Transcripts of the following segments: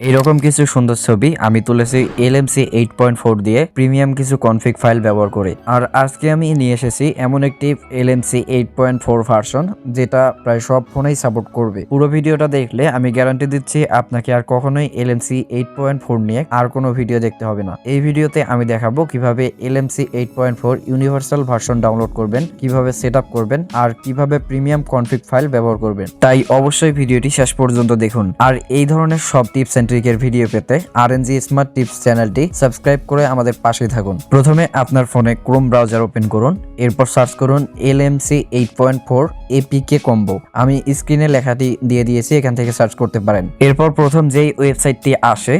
এইরকম কিছু সুন্দর ছবি আমি তুলেছি এলএমসি এইট পয়েন্ট ফোর দিয়ে প্রিমিয়াম কিছু কনফিগ ফাইল ব্যবহার করে। আর আজকে আমি নিয়ে এসেছি এমন একটি LMC eight point four version যেটা প্রায় সব ফোনেই সাপোর্ট করবে। পুরো ভিডিওটা দেখলে আমি গ্যারান্টি দিচ্ছি আপনাকে আর কখনোই এলএমসি এইট পয়েন্ট ফোর নিয়ে আর কোনো ভিডিও দেখতে হবে না। এই ভিডিওতে আমি দেখাবো কীভাবে LMC eight point four universal version download করবেন, কীভাবে সেট আপ করবেন, আর কীভাবে প্রিমিয়াম কনফিগ ফাইল ব্যবহার করবেন। তাই অবশ্যই ভিডিওটি শেষ পর্যন্ত দেখুন। আর এই ধরনের সব টিপস ট্রিকের ভিডিও পেতে R N G smart tips চ্যানেলটি সাবস্ক্রাইব করে আমাদের পাশে থাকুন। প্রথমে আপনার ফোনে ক্রোম ব্রাউজার ওপেন করুন, এরপর সার্চ করুন L M C eight point four APK combo আমি স্ক্রিনে লেখাটি দিয়ে দিয়েছি, এখান থেকে সার্চ করতে পারেন। এরপর প্রথম যেই ওয়েবসাইটটি আসে,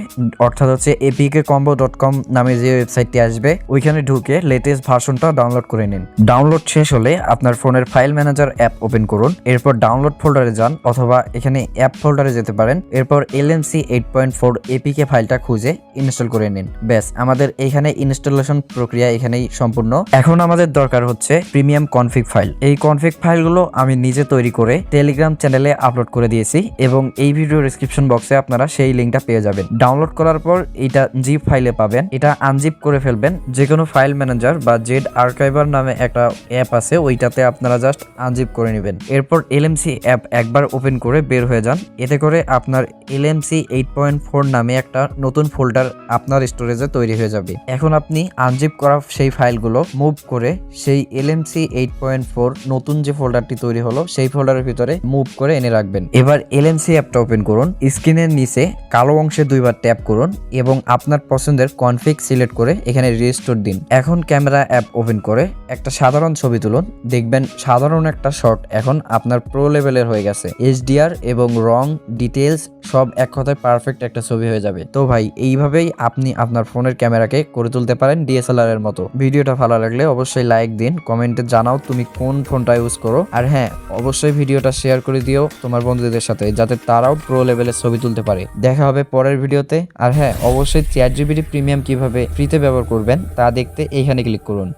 অর্থাৎ হচ্ছে এপিকে কম্বো ডট কম নামে যে ওয়েবসাইটটি আসবে, ওইখানে ঢুকে লেটেস্ট ভার্সনটা ডাউনলোড করে নিন। ডাউনলোড শেষ হলে আপনার ফোনের ফাইল ম্যানেজার অ্যাপ ওপেন করুন, এরপর ডাউনলোড ফোল্ডারে যান, অথবা এখানে অ্যাপ ফোল্ডারে যেতে পারেন। এরপর L M C eight point four APK ফাইলটা খুঁজে ইনস্টল করে নিন। ব্যাস, আমাদের এখানে ইনস্টলেশন প্রক্রিয়া এখানেই সম্পূর্ণ। এখন আমাদের দরকার হচ্ছে প্রিমিয়াম কনফিগ ফাইল এই কনফিগ ফাইলগুলো আমি নিজে তৈরি করে টেলিগ্রাম চ্যানেলে আপলোড করে দিয়েছি এবং এই ভিডিও ডিসক্রিপশন বক্সে আপনারা সেই লিঙ্কটা পেয়ে যাবেন। ডাউনলোড করার পর এটা জিপ ফাইলে পাবেন। এটা আনজিপ করে ফেলবেন। যে কোনো ফাইল ম্যানেজার বা জেড আর্কাইভার নামে একটা অ্যাপ আছে, ওইটাতে আপনারা জাস্ট আনজিপ করে নেবেন। এরপর এলএমসি অ্যাপ একবার ওপেন করে বের হয়ে যান। এতে করে আপনার এলএমসি এইট পয়েন্ট ফোর নামে একটা নতুন ফোল্ডার আপনার স্টোরেজে তৈরি হয়ে যাবে। এখন আপনি আনজিপ করা সেই ফাইলগুলো মুভ করে সেই এলএমসি এইট পয়েন্ট ফোর নতুন যে ফোল্ডারটি তৈরি হলো, সেই ফোল্ডারের ভিতরে মুভ করে এনে রাখবেন। এবার এলএমসি অ্যাপটা ওপেন করুন। স্ক্রিনের নিচে কালো অংশে দুইবার ট্যাপ করুন এবং আপনার পছন্দের কনফিগ সিলেক্ট করে এখানে রেজিস্টোর দিন। এখন ক্যামেরা অ্যাপ ওপেন করে একটা সাধারণ ছবি তুলুন। দেখবেন সাধারণ একটা শট এখন আপনার প্রো লেভেলের হয়ে গেছে। এইচডিআর এবং রং ডিটেলস সব এক কথায় পারফেক্ট একটা ছবি হয়ে যাবে। তো ভাই, এইভাবেই আপনি আপনার ফোনের ক্যামেরাকে করে তুলতে পারেন ডিএসএলআর এর মতো। ভিডিওটা ভালো লাগলে অবশ্যই লাইক দিন, কমেন্টে জানাও তুমি কোন ফোনটা ইউজ করো। আর হ্যাঁ অবশ্যই ভিডিওটা শেয়ার করে দিও তোমার বন্ধুদের সাথে, যাতে তারাও প্রো লেভেলের ছবি তুলতে পারে। দেখা হবে পরের ভিডিওতে। আর হ্যাঁ অবশ্যই চ্যাট জিবিটি প্রিমিয়াম কীভাবে ফ্রিতে ব্যবহার করবেন তা দেখতে এইখানে ক্লিক করুন।